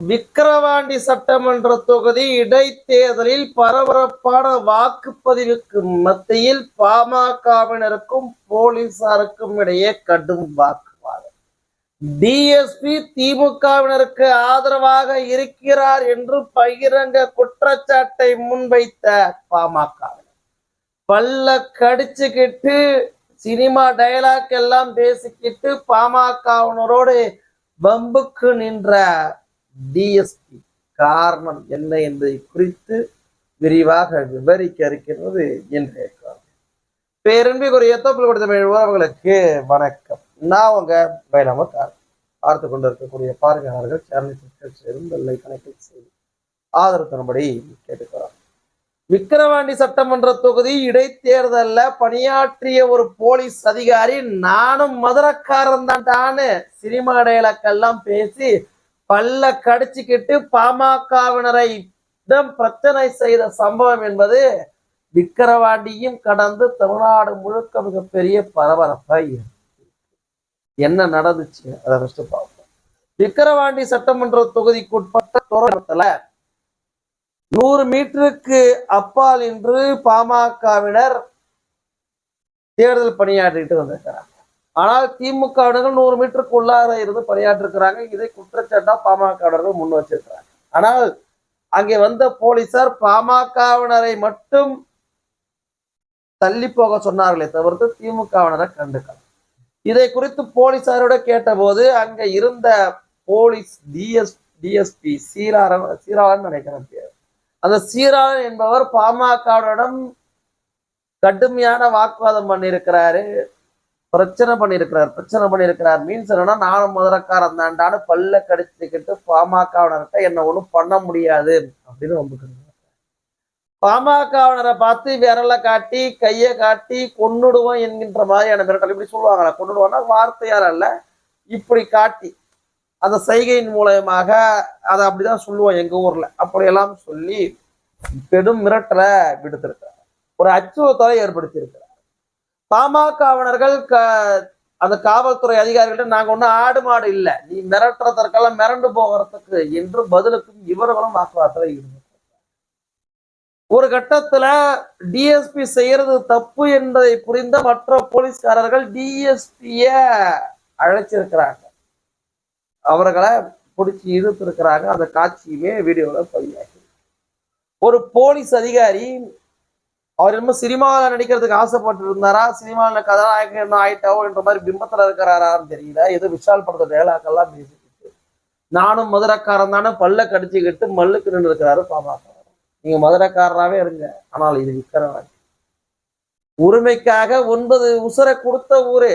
விக்கிரவாண்டி சட்டமன்ற தொகுதி இடைத்தேர்தலில் பரபரப்பான வாக்குப்பதிவுக்கு மத்தியில் பாமகவினருக்கும் போலீசாருக்கும் இடையே கடும் வாக்குவாதம். டிஎஸ்பி திமுகவினருக்கு ஆதரவாக இருக்கிறார் என்று பகிரங்க குற்றச்சாட்டை முன்வைத்த பாமக பல்ல கடிச்சுக்கிட்டு சினிமா டயலாக் எல்லாம் பேசிக்கிட்டு பாமகவினரோடு பம்புக்கு நின்ற டிஎஸ்பி காரணம் என்ன என்பதை குறித்து விரிவாக விவரிக்க இருக்கிறது இன்றைய காலம் பேரன்பிக்குரிய தோப்பில் கொடுத்த உறவுகளுக்கு வணக்கம். நான் உங்க பயிலமக்கார் பார்த்து கொண்டிருக்கக்கூடிய பார்வையாளர்கள் சேனல் சப்ஸ்கிரைப் செய்து பெல்லை கணக்கில் செய்து ஆதரவு தரும்படி விக்கிரவாண்டி சட்டமன்ற தொகுதி இடைத்தேர்தல்ல பணியாற்றிய ஒரு போலீஸ் அதிகாரி நானும் மதுரக்காரன் தான்டான்னு சினிமா டயலாக்கெல்லாம் பேசி பல்ல கடிச்சுக்கிட்டு பாமகவினரை இடம் பிரச்சனை செய்த சம்பவம் என்பது விக்கிரவாண்டியும் கடந்து தமிழ்நாடு முழுக்க மிகப்பெரிய பரபரப்பை என்ன நடந்துச்சு? அதை ஃபஸ்ட்டு பார்ப்போம். விக்கிரவாண்டி சட்டமன்ற தொகுதிக்குட்பட்ட தோரணத்துல நூறு மீட்டருக்கு அப்பால் இன்று பாமகவினர் தேர்தல் பணியாற்றிட்டு வந்திருக்கிறார் ஆனால் திமுகவினர்கள் நூறு மீட்டருக்கு உள்ளார இருந்து பணியாற்றிருக்கிறாங்க. இதை குற்றச்சாட்டா பாமகவினர்கள் முன் வச்சிருக்கிறாங்க. ஆனால் அங்கே வந்த போலீசார் பாமகவினரை மட்டும் தள்ளி போக சொன்னார்களே தவிர்த்து திமுகவினரை கண்டுக்கல. இதை குறித்து போலீசாரோட கேட்டபோது அங்க இருந்த போலீஸ் டிஎஸ் டிஎஸ்பி சீராரன் சீராளன் நினைக்கிறேன் பேர். அந்த சீராளன் என்பவர் பாமகவிடம் கடுமையான வாக்குவாதம் பண்ணியிருக்கிறாரு. பிரச்சனை பண்ணியிருக்கிறார் பிரச்சனை பண்ணியிருக்கிறார். மீன்ஸ் என்னன்னா நானும் முதலக்காரன் தாண்டான்னு பல்ல கடிச்சுக்கிட்டு பாமகவினர்கிட்ட என்ன ஒண்ணும் பண்ண முடியாது அப்படின்னு ரொம்ப பாமகவினரை பார்த்து விரலை காட்டி கையை காட்டி கொண்டுடுவோம் என்கின்ற மாதிரியான மிரட்டல் இப்படி சொல்லுவாங்களே? கொண்டுடுவோம்னா வார்த்தையால் அல்ல இப்படி காட்டி அந்த சைகையின் மூலயமாக அதை அப்படிதான் சொல்லுவோம் எங்க ஊர்ல. அப்படியெல்லாம் சொல்லி பெரும் மிரட்டலை விடுத்திருக்கிறார். ஒரு அச்சுறுத்தலை ஏற்படுத்தியிருக்கிறார். பாமகவினர்கள் க அந்த காவல்துறை அதிகாரிகள்ட்ட நாங்க ஒன்றும் ஆடு மாடு இல்லை. நீ மிரட்டுறதற்கெல்லாம் மிரண்டு போகிறதுக்கு என்று பதிலுக்கும் இவர்களும் வாக்குவாதத்தில் ஈடுபட்டார் ஒரு கட்டத்துல டிஎஸ்பி செய்யறது தப்பு என்பதை புரிந்த மற்ற போலீஸ்காரர்கள் டிஎஸ்பிய அழைச்சிருக்கிறாங்க. அவர்களை பிடிச்சி இழுத்திருக்கிறாங்க. அந்த காட்சியுமே வீடியோல பதிவாகி ஒரு போலீஸ் அதிகாரி அவர் என்னமோ சினிமாவில் நடிக்கிறதுக்கு ஆசைப்பட்டு இருந்தாரா சினிமாவில் கதாநாயகன் ஆயிட்டாவோ என்ற மாதிரி பிம்பத்துல இருக்கிறாரான்னு தெரியல. ஏதோ விஷால் படத்த டேலாக்கெல்லாம் பேசிக்கிட்டு. நானும் மதுரக்காரன் தானே பல்ல கடிச்சுக்கிட்டு மல்லுக்கு நின்று இருக்கிறாரு பாமக நீங்க மதுரக்காரராகவே இருங்க. ஆனால் இது விக்கிரவாண்டி. உரிமைக்காக ஒன்பது உசுரை கொடுத்த ஊரு.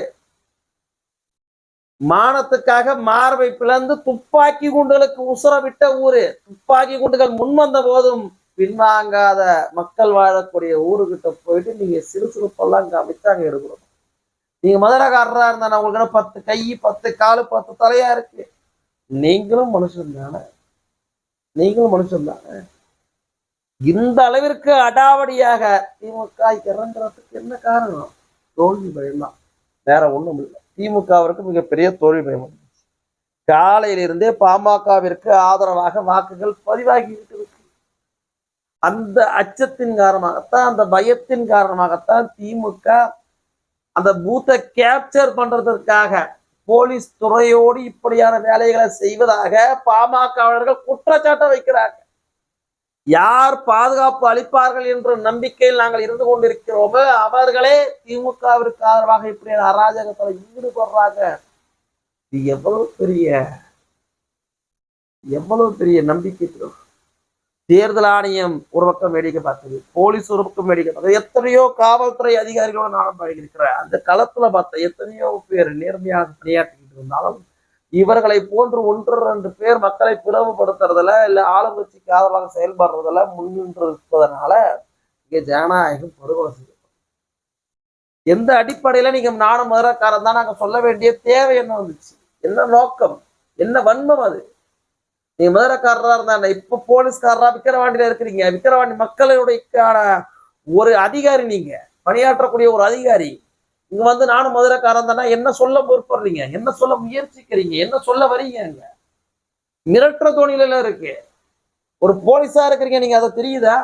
மானத்துக்காக மார்பை பிளந்து துப்பாக்கி குண்டுகளுக்கு உசுர விட்ட ஊரு. துப்பாக்கி குண்டுகள் முன்வந்த போதும் பின்வாங்காத மக்கள் வாழக்கூடிய ஊருக்கிட்ட போயிட்டு நீங்க சிறு சிறுப்பெல்லாம் காமிச்சு எடுக்கணும். நீங்க மதுரக்காரரா இருந்தா உங்களுக்கு என்ன பத்து கை பத்து காலு பத்து தலையா இருக்கு? நீங்களும் மனுஷன் தானே. நீங்களும் மனுஷன் தானே. இந்த அளவிற்கு அடாவடியாக திமுக இறங்குறதுக்கு என்ன காரணம்? தோல்வி பயம்தான் வேற ஒண்ணும் இல்லை. திமுகவிற்கு மிகப்பெரிய தோல்வி பயம் காலையிலிருந்தே பாமகவிற்கு ஆதரவாக வாக்குகள் பதிவாகிட்டு இருக்கு அந்த அச்சத்தின் காரணமாகத்தான் அந்த பயத்தின் காரணமாகத்தான் திமுக அந்த பூத்தை கேப்சர் பண்றதற்காக போலீஸ் துறையோடு இப்படியான வேலைகளை செய்வதாக பாமகவினர்கள் குற்றச்சாட்டை வைக்கிறாங்க யார் பாதுகாப்பு அளிப்பார்கள் என்ற நம்பிக்கையில் நாங்கள் இருந்து கொண்டிருக்கிறோமோ அவர்களே திமுகவிற்கு ஆதரவாக இப்படியான அராஜகத்தில் ஈடுபடுறாங்க. இது எவ்வளவு பெரிய எவ்வளவு பெரிய நம்பிக்கை தேர்தல் ஆணையம் ஒரு பக்கம் வேடிக்கை பார்த்தது போலீஸ் ஒரு பக்கம் வேடிக்கை பார்த்தது எத்தனையோ காவல்துறை அதிகாரிகளோட நானும் பழகிருக்கிறேன் அந்த களத்துல பார்த்த எத்தனையோ பேர் நேர்மையாக பணியாற்றிக்கிட்டு இருந்தாலும் இவர்களை போன்று ஒன்று ரெண்டு பேர் மக்களை பிளவுபடுத்துறதுல இல்ல ஆளுங்கட்சிக்கு ஆதரவாக செயல்படுறதுல முன்னின்று இருப்பதனால இங்க ஜனநாயகம் படுகொலை செய்யப்படும். எந்த அடிப்படையில நீங்க நானும் மதுரக்காரன் தான் நாங்க சொல்ல வேண்டிய தேவை என்ன வந்துச்சு? என்ன நோக்கம்? என்ன வன்மம் அது? நீங்க மதுரக்காரரா இருந்தா இப்ப போலீஸ்காரரா விக்கிரவாண்டியில இருக்கிறீங்க. விக்கிரவாண்டி மக்களுடைய ஒரு அதிகாரி நீங்க. பணியாற்றக்கூடிய ஒரு அதிகாரி. இங்க வந்து நானும் மதுரைக்காரன் தானே என்ன சொல்ல முற்படுறீங்க? என்ன சொல்ல முயற்சிக்கிறீங்க? என்ன சொல்ல வரீங்க மிரட்டுற தோணியில இருக்கு. ஒரு போலீஸா இருக்கிறீங்க நீங்க அதை தெரியுதா?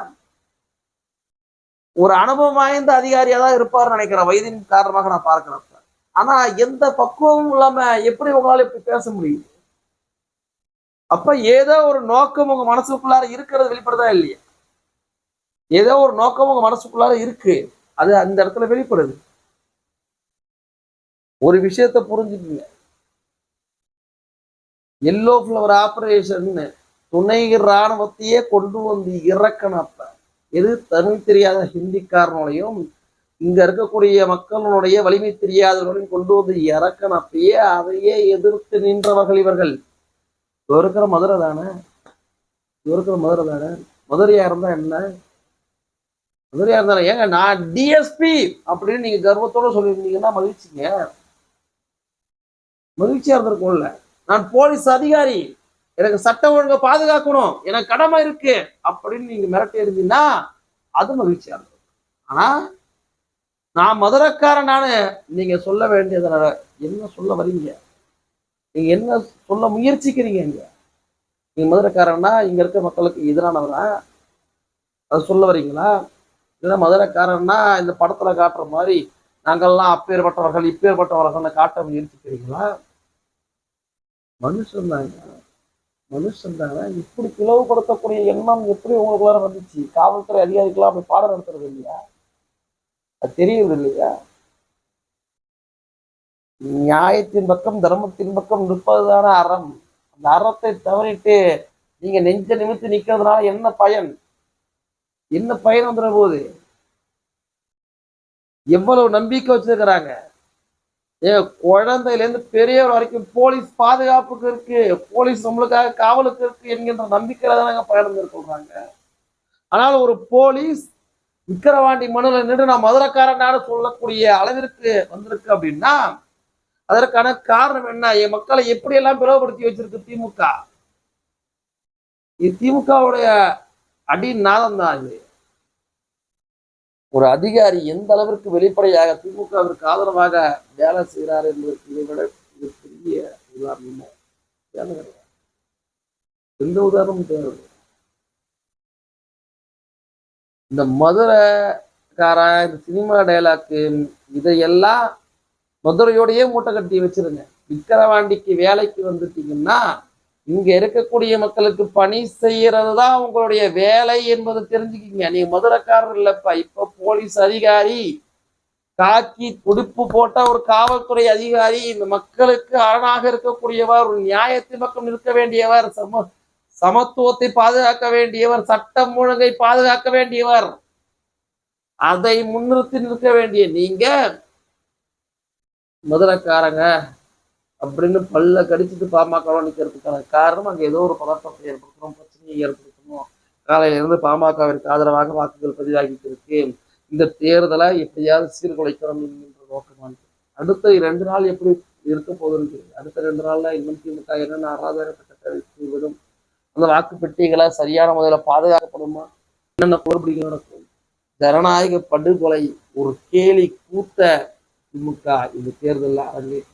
ஒரு அனுபவம் வாய்ந்த அதிகாரியா தான் இருப்பார்னு நினைக்கிறேன். வயதின் காரணமாக நான் பார்க்கிறேன். ஆனா எந்த பக்குவமும் இல்லாம எப்படி உங்களால இப்படி பேச முடியுது? அப்ப ஏதோ ஒரு நோக்கம் உங்க மனசுக்குள்ளார இருக்கிறது வெளிப்படுதா இல்லையா? ஏதோ ஒரு நோக்கம் உங்க மனசுக்குள்ளார இருக்கு. அது அந்த இடத்துல வெளிப்படுது. ஒரு விஷயத்த புரிஞ்சுக்குங்க. எல்லோ ஃபிளவர் ஆபரேஷன் துணை இராணுவத்தையே கொண்டு வந்து இறக்கணும் அப்ப எது தமிழ் தெரியாத ஹிந்திக்காரனோடையும் இங்க இருக்கக்கூடிய மக்களுடைய வலிமை தெரியாதவர்களையும் கொண்டு வந்து இறக்கணும் அப்பயே அதையே எதிர்த்து நின்றவர்கள் இவர்கள். இவ இருக்கிற மதுரை தானே? இவ இருக்கிற மதுரை தானே? மதுரையா இருந்தா என்ன? மதுரையா இருந்தா ஏங்க நான் டிஎஸ்பி அப்படின்னு நீங்க கர்வத்தோட சொல்லியிருந்தீங்கன்னா மகிழ்ச்சிங்க. மகிழ்ச்சியா இருந்திருக்கும்ல. நான் போலீஸ் அதிகாரி. எனக்கு சட்டம் ஒழுங்கை பாதுகாக்கணும். எனக்கு கடமை இருக்கு அப்படின்னு நீங்க மிரட்டி இருந்தீங்கன்னா அது மகிழ்ச்சியா இருக்கும் ஆனா நான் மதுரைக்காரன் நானு. நீங்க சொல்ல வேண்டியதனால என்ன சொல்ல வரீங்க? நீங்கள் என்ன சொல்ல முயற்சிக்கிறீங்க இங்கே? நீங்கள் மதுரைக்காரன்னா இங்கே இருக்க மக்களுக்கு எதிரானவரா? அதை சொல்ல வரீங்களா? இல்லைன்னா மதுரைக்காரன்னா இந்த படத்தில் காட்டுற மாதிரி நாங்கள்லாம் அப்பேற்பட்டவர்கள் இப்பேற்பட்டவர்கள்னு காட்ட முயற்சிக்கிறீங்களா? மனுஷன் தாங்க. மனுஷன் இப்படி பிளவுபடுத்தக்கூடிய எண்ணம் எப்படி உங்களுக்குள்ளார வந்துச்சு? காவல்துறை அதிகாரிகளாம் அப்படி பாடம் நடத்துறது இல்லையா? அது தெரியறது இல்லையா? நியாயத்தின் பக்கம் தர்மத்தின் பக்கம் நிற்பதுதான அறம். அந்த அறத்தை தவறிட்டு நீங்க நெஞ்ச நிமித்து நிக்கிறதுனால என்ன பயன்? என்ன பயன் வந்துட போகுது எவ்வளவு நம்பிக்கை வச்சிருக்கிறாங்க? ஏன் குழந்தையில இருந்து பெரியவர் வரைக்கும் போலீஸ் பாதுகாப்புக்கு இருக்கு போலீஸ் நம்மளுக்காக காவலுக்கு இருக்கு என்கின்ற நம்பிக்கையில தானங்க பயணம் மேற்கொள்றாங்க ஆனால் ஒரு போலீஸ் விக்கிரவாண்டி மனுல நின்று நான் மதுரைக்காரனான சொல்லக்கூடிய அளவிற்கு வந்திருக்கு அப்படின்னா அதற்கான காரணம் என்ன? என் மக்களை எப்படியெல்லாம் பிளவுபடுத்தி வச்சிருக்கு திமுக? இது திமுகவுடைய அடி நாதம் தான் இது. ஒரு அதிகாரி எந்த அளவிற்கு வெளிப்படையாக திமுகவிற்கு ஆதரவாக வேலை செய்கிறார் என்பதற்கு இதை விட இது பெரிய உதாரணம்? வேலை கிடையாது எந்த உதாரணமும் தேவை இந்த மதுரைக்காரன் இந்த சினிமா டைலாக்கு இதையெல்லாம் மதுரையோடையே மூட்டை கட்டி வச்சிருங்க. விக்கிரவாண்டிக்கு வேலைக்கு வந்துட்டீங்கன்னா இங்க இருக்கக்கூடிய மக்களுக்கு பணி செய்யறது தான் உங்களுடைய வேலை என்பதை தெரிஞ்சுக்கிங்க. நீங்க மதுரைக்காரர் இல்லப்பா. இப்ப போலீஸ் அதிகாரி காக்கி துடுப்பு போட்ட ஒரு காவல்துறை அதிகாரி இந்த மக்களுக்கு அரணாக இருக்கக்கூடியவர் ஒரு நியாயத்தின் பக்கம் நிற்க வேண்டியவர் சம சமத்துவத்தை பாதுகாக்க வேண்டியவர் சட்டம் ஒழுங்கை பாதுகாக்க வேண்டியவர் அதை முன்னிறுத்தி நிற்க வேண்டிய நீங்க மதுரைக்காரங்க அப்படின்னு பல்ல கடிச்சிட்டு பாமக நிற்கிறதுக்கான காரணம் அங்கே ஏதோ ஒரு பதற்றத்தை ஏற்படுத்தணும் பிரச்சனையை ஏற்படுத்தணும். காலையில இருந்து பாமகவிற்கு ஆதரவாக வாக்குகள் பதிவாகிட்டு இருக்கு. இந்த தேர்தலை எப்படியாவது சீர்குலைக்கணும் என்கின்ற நோக்கமானது அடுத்த ரெண்டு நாள் எப்படி இருக்க போகுதுன்னு அடுத்த ரெண்டு நாள்ல இன்னும் திமுக என்னென்ன அராதக விடும் அந்த வாக்கு பெட்டிகளை சரியான முறையில் பாதுகாக்கப்படுமா? என்னென்ன குளறுபடிகள் நடக்கும்? ஜனநாயக படுகொலை ஒரு கேலி கூத்த திமுக இந்த தேர்தலில் அரங்கேற்றி